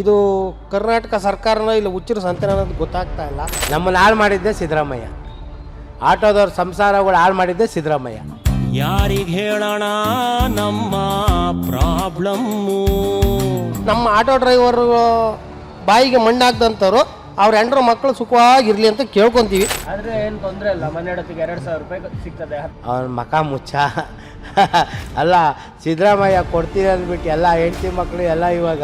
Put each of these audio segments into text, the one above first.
ಇದು ಕರ್ನಾಟಕ ಸರ್ಕಾರನ ಇಲ್ಲ ಹುಚ್ಚರು ಸಂತೆ ಅನ್ನೋದು ಗೊತ್ತಾಗ್ತಾ ಇಲ್ಲ. ನಮ್ಮನ್ನು ಹಾಳು ಮಾಡಿದ್ದೆ ಸಿದ್ದರಾಮಯ್ಯ. ಆಟೋದವ್ರ ಸಂಸಾರಗಳು ಹಾಳು ಮಾಡಿದ್ದೆ ಸಿದ್ದರಾಮಯ್ಯ. ಯಾರಿಗೆ ಹೇಳೋಣ ನಮ್ಮ ಪ್ರಾಬ್ಲಮ್ಮು? ನಮ್ಮ ಆಟೋ ಡ್ರೈವರ್ ಬಾಯಿಗೆ ಮಣ್ಣಾಗ್ದಂಥವ್ರು ಅವ್ರ ಹೆಂಡ್ರ ಮಕ್ಕಳು ಸುಖವಾಗಿರ್ಲಿ ಅಂತ ಕೇಳ್ಕೊಂತೀವಿ. ಆದರೆ ಏನು ತೊಂದರೆ ಇಲ್ಲ ಮನೆ ಎರಡು ಎರಡ್ ಸಾವಿರ ರೂಪಾಯಿ ಸಿಗ್ತದೆ. ಅವನ ಮಕ ಮುಚ್ಚ. ಅಲ್ಲ ಸಿದ್ದರಾಮಯ್ಯ ಕೊಡ್ತೀರಿ ಅಂದ್ಬಿಟ್ಟು ಎಲ್ಲ ಹೆಂಡತಿ ಮಕ್ಕಳು ಎಲ್ಲ ಇವಾಗ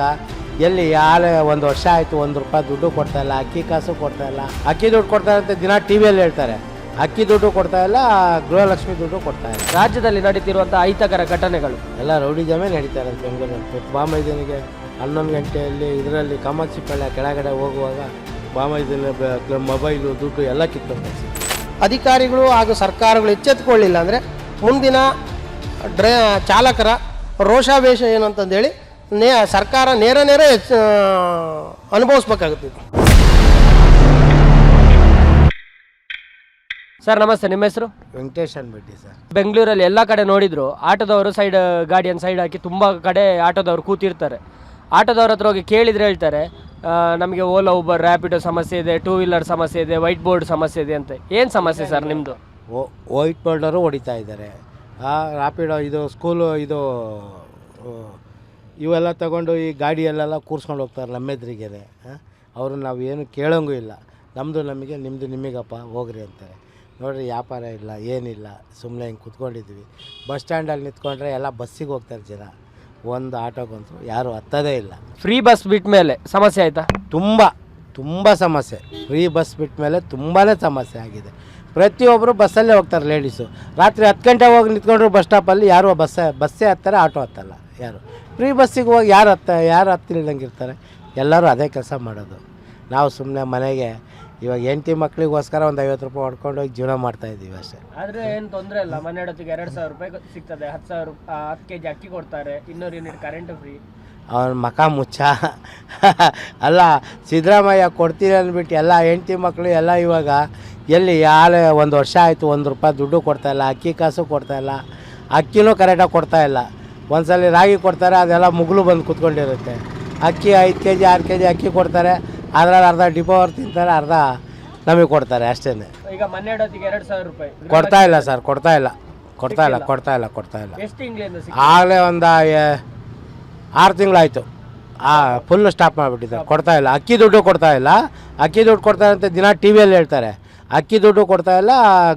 ಎಲ್ಲಿ ಯಾರ ಒಂದು ವರ್ಷ ಆಯಿತು ಒಂದು ರೂಪಾಯಿ ದುಡ್ಡು ಕೊಡ್ತಾ ಇಲ್ಲ ಅಕ್ಕಿ ಕಾಸು ಕೊಡ್ತಾ ಇಲ್ಲ. ಅಕ್ಕಿ ದುಡ್ಡು ಕೊಡ್ತಾ ಅಂತ ದಿನ ಟಿ ವಿಯಲ್ಲಿ ಹೇಳ್ತಾರೆ. ಅಕ್ಕಿ ದುಡ್ಡು ಕೊಡ್ತಾ ಇಲ್ಲ ಗೃಹಲಕ್ಷ್ಮಿ ದುಡ್ಡು ಕೊಡ್ತಾ ಇಲ್ಲ. ರಾಜ್ಯದಲ್ಲಿ ನಡೀತಿರುವಂತಹ ಅಹಿತಕರ ಘಟನೆಗಳು. ಎಲ್ಲ ರೌಡಿ ಜಮೆ ನಡೀತಾ ಬೆಂಗಳೂರು. ಬೆಂಗಳೂರಲ್ಲಿ ಬಾಮೈದನಿಗೆ ಹನ್ನೊಂದು ಗಂಟೆಯಲ್ಲಿ ಇದರಲ್ಲಿ ಕಾಮಾಕ್ಷಿ ಪಳ್ಳ ಕೆಳಗಡೆ ಹೋಗುವಾಗ ಬಾಮೈದನ ಮೊಬೈಲು ದುಡ್ಡು ಎಲ್ಲ ಕಿತ್ತು ಅಧಿಕಾರಿಗಳು ಹಾಗೂ ಸರ್ಕಾರಗಳು ಎಚ್ಚೆತ್ತುಕೊಳ್ಳಿಲ್ಲ ಅಂದರೆ ಮುಂದಿನ ಡ್ರೈ ಚಾಲಕರ ರೋಷಾವೇಶ ಏನು ಅಂತಂದೇಳಿ ನೇ ಸರ್ಕಾರ ನೇರ ನೇರ ಅನುಭವಿಸ್ಬೇಕಾಗುತ್ತೆ ಸರ್ ನಮಸ್ತೆ. ನಿಮ್ಮ ಹೆಸರು? ವೆಂಕಟೇಶ್ ಅನ್ಬಿಟ್ಟಿ ಸರ್. ಬೆಂಗಳೂರಲ್ಲಿ ಎಲ್ಲ ಕಡೆ ನೋಡಿದ್ರು ಆಟೋದವರು ಸೈಡ್ ಗಾಡಿಯನ್ನು ಸೈಡ್ ಹಾಕಿ ತುಂಬ ಕಡೆ ಆಟೋದವರು ಕೂತಿರ್ತಾರೆ. ಆಟೋದವ್ರ ಹತ್ರ ಹೋಗಿ ಕೇಳಿದ್ರೆ ಹೇಳ್ತಾರೆ ನಮಗೆ ಓಲಾ ಉಬರ್ ರ್ಯಾಪಿಡೋ ಸಮಸ್ಯೆ ಇದೆ ಟೂ ವೀಲರ್ ಸಮಸ್ಯೆ ಇದೆ ವೈಟ್ ಬೋರ್ಡ್ ಸಮಸ್ಯೆ ಇದೆ ಅಂತ. ಏನು ಸಮಸ್ಯೆ ಸರ್ ನಿಮ್ಮದು ಓ ವೈಟ್ ಬೋರ್ಡರು ಹೊಡಿತಾ ಇದ್ದಾರೆ. ರ್ಯಾಪಿಡೋ ಇದು ಸ್ಕೂಲು ಇದು ಇವೆಲ್ಲ ತಗೊಂಡು ಈ ಗಾಡಿಯಲ್ಲೆಲ್ಲ ಕೂರ್ಸ್ಕೊಂಡು ಹೋಗ್ತಾರೆ ನಮ್ಮೆದ್ರಿಗೇನೆ ಅವರು ನಾವು ಏನು ಕೇಳೋಂಗೂ ಇಲ್ಲ. ನಮ್ಮದು ನಮಗೆ ನಿಮ್ಮದು ನಿಮಗಪ್ಪ ಹೋಗ್ರಿ ಅಂತಾರೆ. ನೋಡಿರಿ ವ್ಯಾಪಾರ ಇಲ್ಲ ಏನಿಲ್ಲ ಸುಮ್ಮನೆ ಹಿಂಗೆ ಕುತ್ಕೊಂಡಿದ್ವಿ. ಬಸ್ ಸ್ಟ್ಯಾಂಡಲ್ಲಿ ನಿಂತ್ಕೊಂಡ್ರೆ ಎಲ್ಲ ಬಸ್ಸಿಗೆ ಹೋಗ್ತಾರೆ ಜನ. ಒಂದು ಆಟೋಗಂತೂ ಯಾರು ಹತ್ತದೇ ಇಲ್ಲ. ಫ್ರೀ ಬಸ್ ಬಿಟ್ಟ ಮೇಲೆ ಸಮಸ್ಯೆ ಆಯಿತಾ? ತುಂಬ ತುಂಬ ಸಮಸ್ಯೆ. ಫ್ರೀ ಬಸ್ ಬಿಟ್ಟ ಮೇಲೆ ತುಂಬಾ ಸಮಸ್ಯೆ ಆಗಿದೆ. ಪ್ರತಿಯೊಬ್ಬರು ಬಸ್ಸಲ್ಲೇ ಹೋಗ್ತಾರೆ ಲೇಡೀಸು ರಾತ್ರಿ ಹತ್ತು ಗಂಟೆ ಹೋಗಿ ನಿಂತ್ಕೊಂಡ್ರು ಬಸ್ ಸ್ಟಾಪಲ್ಲಿ ಯಾರು ಬಸ್ಸೇ ಬಸ್ಸೇ ಹತ್ತಾರೆ ಆಟೋ ಹತ್ತಲ್ಲ ಯಾರು. ಫ್ರೀ ಬಸ್ಸಿಗೆ ಹೋಗಿ ಯಾರು ಹತ್ತ ಯಾರು ಹತ್ತಿಲ್ದಂಗೆ ಇರ್ತಾರೆ ಎಲ್ಲರೂ ಅದೇ ಕೆಲಸ ಮಾಡೋದು. ನಾವು ಸುಮ್ಮನೆ ಮನೆಗೆ ಇವಾಗ ಹೆಂಡತಿ ಮಕ್ಕಳಿಗೋಸ್ಕರ ಒಂದು ಐವತ್ತು ರೂಪಾಯಿ ಹೊಡ್ಕೊಂಡು ಹೋಗಿ ಜೀವನ ಮಾಡ್ತಾಯಿದ್ದೀವಿ ಅಷ್ಟೇ. ಆದರೆ ಏನು ತೊಂದರೆ ಇಲ್ಲ ಮನೆ ಹೊತ್ತಿಗೆ ಎರಡು ಸಾವಿರ ರೂಪಾಯಿ ಸಿಗ್ತದೆ ಹತ್ತು ಸಾವಿರ ಹತ್ತು ಕೆ ಜಿ ಅಕ್ಕಿ ಕೊಡ್ತಾರೆ ಇನ್ನೂರು ಯೂನಿಟ್ ಕರೆಂಟ್ ಫ್ರೀ ಅವನ ಮಕ ಮುಚ್ಚ. ಅಲ್ಲ ಸಿದ್ದರಾಮಯ್ಯ ಕೊಡ್ತೀನಿ ಅಂದ್ಬಿಟ್ಟು ಎಲ್ಲ ಹೆಂಡತಿ ಮಕ್ಕಳು ಎಲ್ಲ ಇವಾಗ ಎಲ್ಲಿ ಯಾರ ಒಂದು ವರ್ಷ ಆಯಿತು ಒಂದು ರೂಪಾಯಿ ದುಡ್ಡು ಕೊಡ್ತಾಯಿಲ್ಲ ಅಕ್ಕಿ ಕಾಸು ಕೊಡ್ತಾಯಿಲ್ಲ ಅಕ್ಕಿನೂ ಕರೆಕ್ಟಾಗಿ ಕೊಡ್ತಾ ಇಲ್ಲ. ಒಂದ್ಸಲ ರಾಗಿ ಕೊಡ್ತಾರೆ ಅದೆಲ್ಲ ಮುಗುಲು ಬಂದು ಕುತ್ಕೊಂಡಿರುತ್ತೆ. ಅಕ್ಕಿ ಐದು ಕೆ ಜಿ ಆರು ಕೆ ಜಿ ಅಕ್ಕಿ ಕೊಡ್ತಾರೆ ಅದ್ರಲ್ಲಿ ಅರ್ಧ ಡಿಪೋ ಅವ್ರು ತಿಂತಾರೆ ಅರ್ಧ ನಮಗೆ ಕೊಡ್ತಾರೆ ಅಷ್ಟೇ ಈಗ ಮನೆ ಎರಡು ಸಾವಿರ ರೂಪಾಯಿ. ಕೊಡ್ತಾ ಇಲ್ಲ ಸರ್ ಕೊಡ್ತಾ ಇಲ್ಲ. ಕೊಡ್ತಾ ಇಲ್ಲ ಕೊಡ್ತಾ ಇಲ್ಲ ಕೊಡ್ತಾ ಇಲ್ಲ. ಎಷ್ಟು ತಿಂಗಳಿಂದ ಆಗಲೇ ಒಂದು ಆರು ತಿಂಗಳಾಯಿತು. ಆ ಫುಲ್ ಸ್ಟಾಪ್ ಮಾಡಿಬಿಟ್ಟಿದ್ದಾರೆ. ಕೊಡ್ತಾ ಇಲ್ಲ. ಅಕ್ಕಿ ದುಡ್ಡು ಕೊಡ್ತಾ ಇಲ್ಲ. ಅಕ್ಕಿ ದುಡ್ಡು ಕೊಡ್ತಾರೆ ಅಂತ ದಿನ ಟಿ ವಿಯಲ್ಲಿ ಹೇಳ್ತಾರೆ. ಅಕ್ಕಿ ದುಡ್ಡು ಕೊಡ್ತಾ ಇಲ್ಲ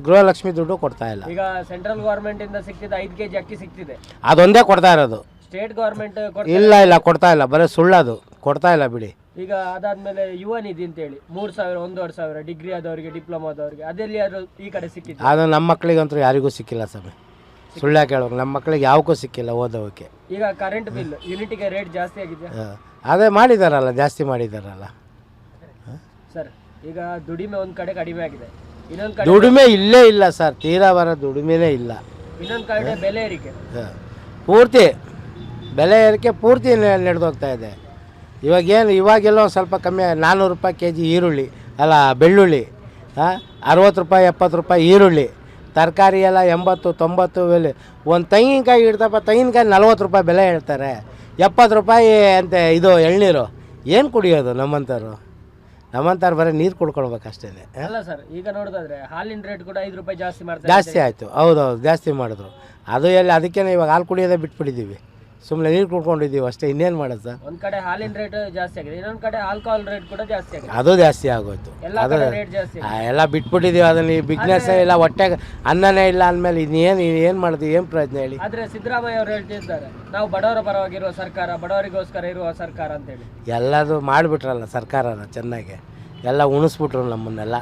ಗೃಹಲಕ್ಷ್ಮಿ ದುಡ್ಡು ಕೊಡ್ತಾ ಇಲ್ಲ. ಈಗ ಸೆಂಟ್ರಲ್ ಗೌರ್ಮೆಂಟ್ ಇಂದ ಸಿಕ್ಕಿದ ಐದು ಕೆಜಿ ಅಕ್ಕಿ ಸಿಕ್ತಿದೆ. ಅದೊಂದೇ ಕೊಡ್ತಾ ಇರೋದು. ಸ್ಟೇಟ್ ಗೌರ್ಮೆಂಟ್ ಇಲ್ಲ. ಇಲ್ಲ ಕೊಡ್ತಾ ಇಲ್ಲ ಬರೀ ಸುಳ್ಳದು ಕೊಡ್ತಾ ಇಲ್ಲ ಬಿಡಿ. ಈಗ ಅದಾದ್ಮೇಲೆ ಯುವ ನಿಧಿ ಅಂತೇಳಿ ಮೂರ್ ಸಾವಿರ ಒಂದೂವರೆ ಸಾವಿರ ಡಿಗ್ರಿ ಆದವರಿಗೆ ಡಿಪ್ಲೊಮಾ ಆದವರಿಗೆ ಅದೆಲ್ಲಿ ಅದು ಈ ಕಡೆ ಸಿಕ್ಕಿದೆ ಅದು ನಮ್ಮ ಮಕ್ಕಳಿಗಂತೂ ಯಾರಿಗೂ ಸಿಕ್ಕಿಲ್ಲ ಸ್ವಾಮಿ. ಸುಳ್ಳ ಕೇಳೋಕೆ ನಮ್ಮ ಮಕ್ಕಳಿಗೆ ಯಾವಕ್ಕೂ ಸಿಕ್ಕಿಲ್ಲ ಓದೋಕ್ಕೆ ಈಗ ಕರೆಂಟ್ ಬಿಲ್ ಯೂನಿಟಿಗೆ ರೇಟ್ ಜಾಸ್ತಿ ಆಗಿದೆ ಅದೇ ಮಾಡಿದಾರಲ್ಲ ಜಾಸ್ತಿ ಮಾಡಿದಾರಲ್ಲ. ಸರ್. ಈಗ ದುಡಿಮೆ ಒಂದ್ ಕಡೆ ಕಡಿಮೆ ಆಗಿದೆ. ಇನ್ನೊಂದ್ ಕಡೆ ದುಡಿಮೆ ಇಲ್ಲೇ ಇಲ್ಲ ಸರ್ ತೀರಾ ಬರೋ ದುಡಿಮೆನೇ ಇಲ್ಲ. ಇನ್ನೊಂದ್ ಕಡೆ ಬೆಲೆ ಏರಿಕೆ. ಹ. ಪೂರ್ತಿ ಬೆಲೆ ಏರಿಕೆ ಪೂರ್ತಿ ನಡೆದು ಹೋಗ್ತಾ ಇದೆ. ಇವಾಗೇನು ಇವಾಗೆಲ್ಲ ಒಂದು ಸ್ವಲ್ಪ ಕಮ್ಮಿ ನಾನ್ನೂರು ರೂಪಾಯಿ ಕೆ ಜಿ ಈರುಳ್ಳಿ ಅಲ್ಲ ಬೆಳ್ಳುಳ್ಳಿ ಹಾಂ? ಅರವತ್ತು ರೂಪಾಯಿ ಎಪ್ಪತ್ತು ರೂಪಾಯಿ ಈರುಳ್ಳಿ ತರಕಾರಿ ಎಲ್ಲ ಎಂಬತ್ತು ತೊಂಬತ್ತು ಬೆಲೆ ಒಂದು ತೆಂಗಿನಕಾಯಿ ಇಡ್ತಪ್ಪ ತೆಂಗಿನಕಾಯಿ ನಲ್ವತ್ತು ರೂಪಾಯಿ ಬೆಲೆ ಹೇಳ್ತಾರೆ. ಎಪ್ಪತ್ತು ರೂಪಾಯಿ ಅಂತೆ ಇದು ಎಳ್ನೀರು ಏನು ಕುಡಿಯೋದು ನಮ್ಮಂಥವ್ರು ನಮ್ಮಂಥವ್ರು ಬರೀ ನೀರು ಕುಡ್ಕೊಳ್ಬೇಕು ಅಷ್ಟೇ ಅಲ್ಲ ಸರ್ ಈಗ ನೋಡೋದಾದ್ರೆ ಹಾಲಿನ ರೇಟ್ ಕೂಡ ಐದು ರೂಪಾಯಿ ಜಾಸ್ತಿ ಮಾಡ್ತಾರೆ ಜಾಸ್ತಿ ಆಯಿತು ಹೌದೌದು ಜಾಸ್ತಿ ಮಾಡಿದ್ರು. ಅದು ಎಲ್ಲಿ ಅದಕ್ಕೇನೆ ಇವಾಗ ಹಾಲು ಕುಡಿಯೋದೇ ಬಿಟ್ಬಿಟ್ಟಿದ್ದೀವಿ ಸುಮ್ಮನೆ ನೀರು ಕುಡ್ಕೊಂಡಿದ್ದೀವಿ ಅಷ್ಟೇ ಇನ್ನೇನು ಮಾಡೋದು? ಸರ್ ಒಂದ್ ಕಡೆ ಹಾಲಿನ ರೇಟ್ ಜಾಸ್ತಿ ಆಗಿದೆ ಇನ್ನೊಂದ್ ಕಡೆ ಆಲ್ಕೋಹಾಲ್ ರೇಟ್ ಕೂಡ ಜಾಸ್ತಿ ಆಗಿದೆ. ಅದು ಜಾಸ್ತಿ ಆಗೋಯ್ತು. ಎಲ್ಲಾ ಅದು ಕಡೆ ರೇಟ್ ಜಾಸ್ತಿ ಆಗಿದೆ. ಆ, ಎಲ್ಲ ಬಿಟ್ಬಿಟ್ಟಿದ್ದೀವಿ ಅದನ್ನ ಈ ಬಿಸ್ನೆಸ್ಸೇ ಇಲ್ಲ ಹೊಟ್ಟೆಗೆ ಅನ್ನನೇ ಇಲ್ಲ ಅಂದಮೇಲೆ ಇನ್ನೇನು ಏನು ಮಾಡಿದ್ವಿ ಏನು ಪ್ರಯತ್ನ ಹೇಳಿ? ಆದ್ರೆ ಸಿದ್ದರಾಮಯ್ಯ ಅವರು ಹೇಳ್ತಿದ್ದಾರೆ ನಾವು ಬಡವರ ಪರವಾಗಿರುವ ಸರ್ಕಾರ ಬಡವರಿಗೋಸ್ಕರ ಇರುವ ಸರ್ಕಾರ ಅಂತ ಹೇಳಿ ಎಲ್ಲದು ಮಾಡಿಬಿಟ್ರಲ್ಲ ಸರ್ಕಾರನ ಚೆನ್ನಾಗಿ ಎಲ್ಲ ಉಣಿಸ್ಬಿಟ್ರು ನಮ್ಮನ್ನೆಲ್ಲ.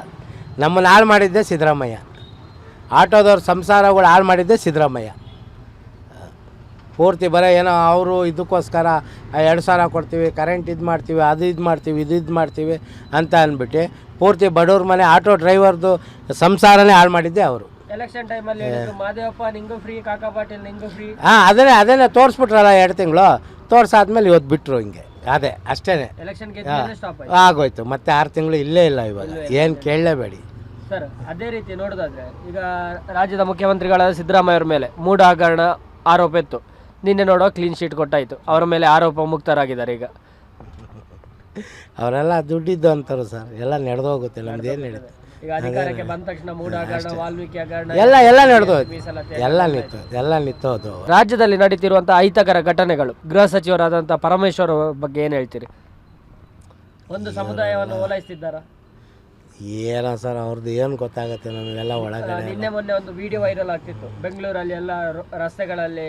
ನಮ್ಮನ್ನು ಹಾಳು ಮಾಡಿದ್ದೆ ಸಿದ್ದರಾಮಯ್ಯ. ಆಟೋದವ್ರ ಸಂಸಾರಗಳು ಹಾಳು ಮಾಡಿದ್ದೆ ಸಿದ್ದರಾಮಯ್ಯ. ಪೂರ್ತಿ ಬರೀ ಏನೋ ಅವರು ಇದಕ್ಕೋಸ್ಕರ ಎರಡು ಸಾವಿರ ಕೊಡ್ತೀವಿ ಕರೆಂಟ್ ಇದು ಮಾಡ್ತೀವಿ ಅದು ಇದು ಮಾಡ್ತೀವಿ ಇದು ಇದು ಮಾಡ್ತೀವಿ ಅಂತ ಅಂದ್ಬಿಟ್ಟು ಪೂರ್ತಿ ಬಡವ್ರ ಮನೆ ಆಟೋ ಡ್ರೈವರ್ದು ಸಂಸಾರನೇ ಹಾಳು ಮಾಡಿದ್ದೆ ಅವರು. ಎಲೆಕ್ಷನ್ ಟೈಮಲ್ಲಿ ಮಾದೇವಪ್ಪ ನಿಂಗೂ ಫ್ರೀ ಕಾಕಾ ಪಾಟೀಲ್ ನಿಂಗೂ ಫ್ರೀ ಹಾಂ ಅದನ್ನೇ ಅದನ್ನೇ ತೋರಿಸ್ಬಿಟ್ರಲ್ಲ ಎರಡು ತಿಂಗಳು ತೋರಿಸಾದ್ಮೇಲೆ ಇವತ್ತು ಬಿಟ್ಟರು ಹಿಂಗೆ ಅದೇ ಅಷ್ಟೇ ಎಲೆಕ್ಷನ್ ಆಗೋಯ್ತು ಮತ್ತೆ ಆರು ತಿಂಗಳು ಇಲ್ಲೇ ಇಲ್ಲ ಇವಾಗ ಏನು ಕೇಳಲೇಬೇಡಿ. ಸರ್ ಅದೇ ರೀತಿ ನೋಡೋದಾದ್ರೆ ಈಗ ರಾಜ್ಯದ ಮುಖ್ಯಮಂತ್ರಿಗಳಾದ ಸಿದ್ದರಾಮಯ್ಯ ಅವರ ಮೇಲೆ ಮೂಡ ಹಗರಣ ಆರೋಪ ಇತ್ತು. ನಿನ್ನೆ ನೋಡೋ ಕ್ಲೀನ್ ಶೀಟ್ ಕೊಟ್ಟಾಯ್ತು. ಅವರ ಮೇಲೆ ಆರೋಪ ಮುಕ್ತರಾಗಿದ್ದಾರೆ ಈಗ. ಅವರೆಲ್ಲ ದುಡ್ಡಿದ್ದು ಅಂತಾರೆ ಸರ್. ಎಲ್ಲ ನಡೆದು ಹೋಗುತ್ತೆ ನಮ್ದೇನು ನಡೀತು ಈಗ ಅಧಿಕಾರಕ್ಕೆ ಬಂದ ತಕ್ಷಣ ಮೂಡ ಹಗರಣ ವಾಲ್ಮೀಕಿ ಹಗರಣ ಎಲ್ಲ ಎಲ್ಲ ನಡೆದು ಮೀಸಲಾತಿ ಎಲ್ಲ ನಿಂತು ಎಲ್ಲ ನಿಂತೋದು ರಾಜ್ಯದಲ್ಲಿ ನಡೀತಿರುವಂತಹ ಅಹಿತಕರ ಘಟನೆಗಳು. ಗೃಹ ಸಚಿವರಾದಂತಹ ಪರಮೇಶ್ವರ್ ಅವ್ರ ಬಗ್ಗೆ ಏನು ಹೇಳ್ತೀರಿ? ಒಂದು ಸಮುದಾಯವನ್ನು ಓಲೈಸ್ತಿದ್ದಾರ? ಏನೋ ಸರ್ ಅವ್ರದ್ದು ಏನು ಗೊತ್ತಾಗುತ್ತೆ ನಮಗೆಲ್ಲ ಒಳಗಡೆ ನಿನ್ನೆ ಮೊನ್ನೆ ಒಂದು ವಿಡಿಯೋ ವೈರಲ್ ಆಗ್ತಿತ್ತು. ಬೆಂಗಳೂರಲ್ಲಿ ಎಲ್ಲ ರಸ್ತೆಗಳಲ್ಲಿ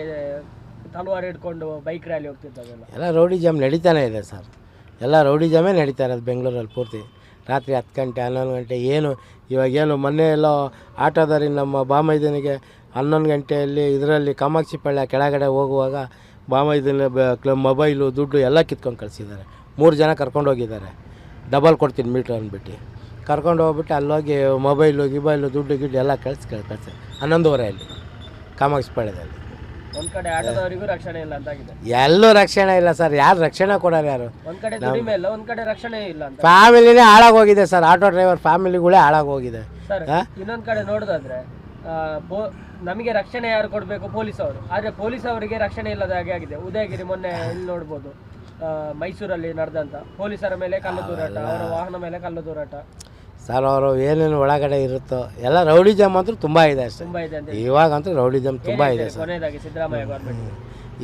ತಲವಾರು ಹಿಡ್ಕೊಂಡು ಬೈಕ್ ರ್ಯಾಲಿ ಹೋಗ್ತಿದ್ದವೆಲ್ಲ ಎಲ್ಲ ರೌಡಿ ಜಾಮ್ ನಡೀತಾನೆ ಇದೆ ಸರ್. ಎಲ್ಲ ರೌಡಿ ಜಾಮೇ ನಡೀತಾ ಇರೋದು ಬೆಂಗಳೂರಲ್ಲಿ ಪೂರ್ತಿ. ರಾತ್ರಿ ಹತ್ತು ಗಂಟೆ, ಹನ್ನೊಂದು ಗಂಟೆ ಏನು ಇವಾಗೇನು ಮೊನ್ನೆ ಎಲ್ಲ ಆಟೋದಾರಿ ನಮ್ಮ ಬಾಮೈದನಿಗೆ ಹನ್ನೊಂದು ಗಂಟೆಯಲ್ಲಿ ಇದರಲ್ಲಿ ಕಾಮಾಕ್ಷಿ ಪಳ್ಳ ಕೆಳಗಡೆ ಹೋಗುವಾಗ ಬಾಮೈದನ ಮೊಬೈಲು, ದುಡ್ಡು ಎಲ್ಲ ಕಿತ್ಕೊಂಡು ಕಳಿಸಿದ್ದಾರೆ. ಮೂರು ಜನ ಕರ್ಕೊಂಡು ಹೋಗಿದ್ದಾರೆ. ಡಬಲ್ ಕೊಡ್ತೀನಿ ಮೀಟ್ರ್ ಅಂದ್ಬಿಟ್ಟು. ಕರ್ಕೊಂಡು ಹೋಗ್ಬಿಟ್ಟು ಅಲ್ಲೋಗಿ ಮೊಬೈಲು, ಗಿಬೈಲು, ದುಡ್ಡು, ಗಿಡ್ಡು ಎಲ್ಲ ಕಳಿಸಿ ಕಳಿಸಿ ಹನ್ನೊಂದುವರೆಯಲ್ಲಿ ಕಾಮಾಕ್ಷಿ ಪಾಳ್ಯದಲ್ಲಿ ಒಂದ್ ಕಡೆ ಆಟೋದವರಿಗೂ ರಕ್ಷಣೆ ಇಲ್ಲ ಅಂತಾಗಿದೆ. ಎಲ್ಲೂ ರಕ್ಷಣೆ ಇಲ್ಲ ಸರ್. ಯಾರು ರಕ್ಷಣೆ ಕೊಡೋರು ಯಾರು? ಒಂದ್ ಕಡೆ ದುಡಿಮೆ ಇಲ್ಲ ಒಂದ್ ಕಡೆ ರಕ್ಷಣೆ ಇಲ್ಲ ಅಂತ. ಫ್ಯಾಮಿಲಿನೇ ಹಾಳಾಗೋಗಿದೆ ಸರ್. ಆಟೋ ಡ್ರೈವರ್ ಫ್ಯಾಮಿಲಿಗಳೇ ಹಾಳಾಗೋಗಿದೆ. ಸರ್ ಇನ್ನೊಂದ್ ಕಡೆ ನೋಡೋದಾದ್ರೆ ನಮಗೆ ರಕ್ಷಣೆ ಯಾರು ಕೊಡಬೇಕು? ಪೊಲೀಸ್ ಅವರು ಆದ್ರೆ ಪೊಲೀಸ್ ಅವರಿಗೆ ರಕ್ಷಣೆ ಇಲ್ಲದ ಹಾಗೆ ಆಗಿದೆ. ಉದಯಗಿರಿ ಮೊನ್ನೆ ಇಲ್ಲಿ ನೋಡ್ಬೋದು ಮೈಸೂರಲ್ಲಿ ನಡೆದಂತ. ಪೊಲೀಸರ ಮೇಲೆ ಕಲ್ಲು ದೂರಾಟ ಅವರ ವಾಹನ ಮೇಲೆ ಕಲ್ಲು ದೂರಾಟ ಸರ್ ಅವರು ಏನೇನು ಒಳಗಡೆ ಇರುತ್ತೋ ಎಲ್ಲ ರೌಡಿಜಮ್ ಅಂತೂ ತುಂಬ ಇದೆ ಅಷ್ಟೇ. ತುಂಬಾ ಇದೆ ಅಂತ. ಇವಾಗಂತೂ ರೌಡಿ ಜಾಮ್ ತುಂಬ ಇದೆ ಸರ್. ಕೊನೆಯದಾಗಿ ಸಿದ್ದರಾಮಯ್ಯ ಗೌರ್ಮೆಂಟ್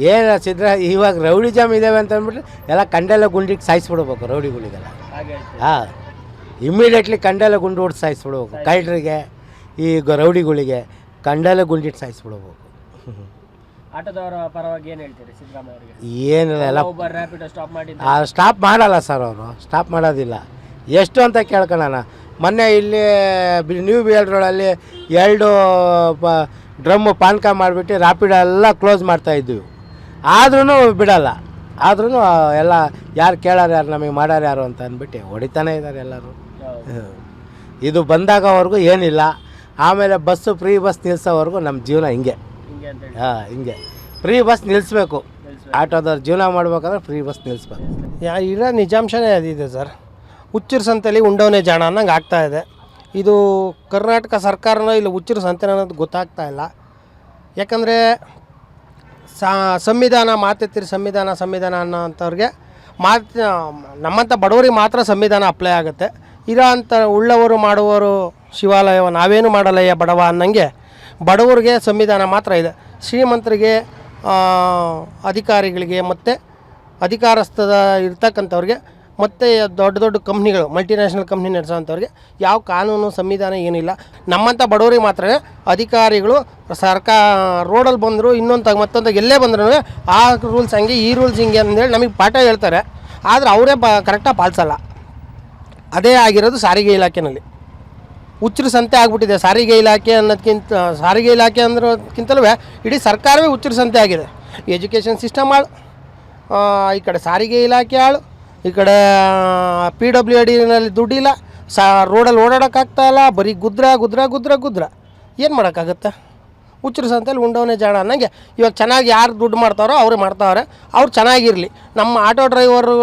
ಏನು ಸಿದ್ರ ಇವಾಗ ರೌಡಿಜಮ್ ಇದ್ದಾವೆ ಅಂತ ಅಂದ್ಬಿಟ್ರೆ ಎಲ್ಲ ಕಂಡೆಲ್ಲ ಗುಂಡಿಗೆ ಸಾಯಿಸ್ಬಿಡ್ಬೇಕು ರೌಡಿಗಳಿಗೆಲ್ಲ ಹಾಂ. ಇಮ್ಮಿಡಿಯೇಟ್ಲಿ ಕಂಡೆಲ್ಲ ಗುಂಡು ಹೊಡ್ದು ಸಾಯಿಸ್ಬಿಡ್ಬೇಕು. ಕೈಡ್ರಿಗೆ ಈ ಗ- ರೌಡಿಗಳಿಗೆ ಕಂಡೆಲ್ಲ ಗುಂಡಿಟ್ಟು ಸಾಯಿಸ್ಬಿಡ್ಬೇಕು. ಆಟೋದವರ ಪರವಾಗಿ ಏನ್ ಹೇಳ್ತೀರಿ ಸಿದ್ದರಾಮಯ್ಯ ಅವರಿಗೆ? ಏನಿಲ್ಲ ಎಲ್ಲ ರ್ಯಾಪಿಡ್ ಸ್ಟಾಪ್ ಸ್ಟಾಪ್ ಮಾಡಲ್ಲ ಸರ್ ಅವರು. ಸ್ಟಾಪ್ ಮಾಡೋದಿಲ್ಲ. ಎಷ್ಟು ಅಂತ ಕೇಳ್ಕೊಳ್ಳೋಣ. ಮೊನ್ನೆ ಇಲ್ಲಿ ಬಿ- ನ್ಯೂ ಬಿ ರೋಡಲ್ಲಿ ಎರಡು ಪ ಡ್ರಮ್ಮು ಪಾನ್ಕ ಮಾಡಿಬಿಟ್ಟು ರಾಪಿಡೆಲ್ಲ ಎಲ್ಲ ಕ್ಲೋಸ್ ಮಾಡ್ತಾ ಇದ್ವಿ. ಆದ್ರೂ ಬಿಡಲ್ಲ. ಆದ್ರೂ ಎಲ್ಲ ಯಾರು ಕೇಳಾರ ಯಾರು ನಮಗೆ ಮಾಡ್ಯಾರ ಯಾರು ಅಂತ ಅಂದ್ಬಿಟ್ಟು ಹೊಡಿತಾನೆ ಇದ್ದಾರೆ ಎಲ್ಲರೂ. ಇದು ಬಂದಾಗವರೆಗೂ ಏನಿಲ್ಲ. ಆಮೇಲೆ ಬಸ್ಸು ಫ್ರೀ ಬಸ್ ನಿಲ್ಸೋವರೆಗೂ ನಮ್ಮ ಜೀವನ ಹಿಂಗೆ. ಹಿಂಗೆ ಅಂತ ಹೇಳಿ. ಹಾಂ ಹಿಂಗೆ. ಫ್ರೀ ಬಸ್ ನಿಲ್ಲಿಸ್ಬೇಕು ಆಟೋದವ್ರು ಜೀವನ ಮಾಡ್ಬೇಕಂದ್ರೆ ಫ್ರೀ ಬಸ್ ನಿಲ್ಲಿಸ್ಬೇಕು ಯಾ ಇರೋ ನಿಜಾಂಶನೇ ಅದಿದೆ ಸರ್. ಹುಚ್ಚರ ಸಂತೆಯಲ್ಲಿ ಉಂಡವನೇ ಜಾಣ ಅನ್ನಂಗೆ ಆಗ್ತಾ ಇದೆ. ಇದು ಕರ್ನಾಟಕ ಸರ್ಕಾರನ ಇಲ್ಲ ಹುಚ್ಚರ ಸಂತೆನ ಅನ್ನೋದು ಗೊತ್ತಾಗ್ತಾ ಇಲ್ಲ. ಯಾಕಂದರೆ ಸಂವಿಧಾನ, ಮಾತೆತ್ತಿರಿ ಸಂವಿಧಾನ ಸಂವಿಧಾನ ಅನ್ನೋಂಥವ್ರಿಗೆ ಮಾತು, ನಮ್ಮಂಥ ಬಡವರಿಗೆ ಮಾತ್ರ ಸಂವಿಧಾನ ಅಪ್ಲೈ ಆಗುತ್ತೆ. ಇರೋ ಅಂಥ ಉಳ್ಳವರು ಮಾಡುವವರು ಶಿವಾಲಯವ ನಾವೇನು ಮಾಡಲಯ್ಯ ಬಡವ ಅನ್ನಂಗೆ ಬಡವರಿಗೆ ಸಂವಿಧಾನ ಮಾತ್ರ ಇದೆ. ಶ್ರೀಮಂತರಿಗೆ ಅಧಿಕಾರಿಗಳಿಗೆ ಮತ್ತು ಅಧಿಕಾರಸ್ಥದ ಇರ್ತಕ್ಕಂಥವ್ರಿಗೆ ಮತ್ತು ದೊಡ್ಡ ದೊಡ್ಡ ಕಂಪ್ನಿಗಳು ಮಲ್ಟಿನ್ಯಾಷನಲ್ ಕಂಪ್ನಿ ನಡೆಸೋವಂಥವ್ರಿಗೆ ಯಾವ ಕಾನೂನು ಸಂವಿಧಾನ ಏನಿಲ್ಲ. ನಮ್ಮಂಥ ಬಡವರಿಗೆ ಮಾತ್ರ ಅಧಿಕಾರಿಗಳು ಸರ್ಕಾರ ರೋಡಲ್ಲಿ ಬಂದರು ಇನ್ನೊಂದು ಮತ್ತೊಂದಾಗ ಎಲ್ಲೇ ಬಂದ್ರು ಆ ರೂಲ್ಸ್ ಹಂಗೆ, ಈ ರೂಲ್ಸ್ ಹಿಂಗೆ ಅಂದೇಳಿ ನಮಗೆ ಪಾಠ ಹೇಳ್ತಾರೆ. ಆದರೆ ಅವರೇ ಬ ಕರೆಕ್ಟಾಗಿ ಪಾಲಿಸಲ್ಲ. ಅದೇ ಆಗಿರೋದು ಸಾರಿಗೆ ಇಲಾಖೆಯಲ್ಲಿ ಹುಚ್ಚರು ಸಂತೆ ಆಗಿಬಿಟ್ಟಿದೆ. ಸಾರಿಗೆ ಇಲಾಖೆ ಅನ್ನೋದಕ್ಕಿಂತ ಸಾರಿಗೆ ಇಲಾಖೆ ಅನ್ನೋದಕ್ಕಿಂತಲೂ ಇಡೀ ಸರ್ಕಾರವೇ ಹುಚ್ಚರು ಸಂತೆ ಆಗಿದೆ. ಎಜುಕೇಷನ್ ಸಿಸ್ಟಮ್ ಹಾಳು ಈ ಕಡೆ ಸಾರಿಗೆ ಇಲಾಖೆ ಹಾಳು ಈ ಕಡೆ ಪಿ ಡಬ್ಲ್ಯೂ ಡಿನಲ್ಲಿ ದುಡ್ಡಿಲ್ಲ. ಸಾ, ರೋಡಲ್ಲಿ ಓಡಾಡೋಕ್ಕಾಗ್ತಾ ಇಲ್ಲ. ಬರೀ ಗುದ್ರ ಗುದ್ರ ಗುದ್ರ ಗುದ್ರ. ಏನು ಮಾಡೋಕ್ಕಾಗುತ್ತೆ? ಹುಚ್ಚರು ಸಂತೆಯಲ್ಲಿ ಉಂಡವನೇ ಜಾಣ. ಅನ್ನಂಗೆ ಇವಾಗ ಚೆನ್ನಾಗಿ ಯಾರು ದುಡ್ಡು ಮಾಡ್ತಾರೋ ಅವ್ರು ಮಾಡ್ತಾವ್ರೆ. ಅವ್ರು ಚೆನ್ನಾಗಿರಲಿ. ನಮ್ಮ ಆಟೋ ಡ್ರೈವರು,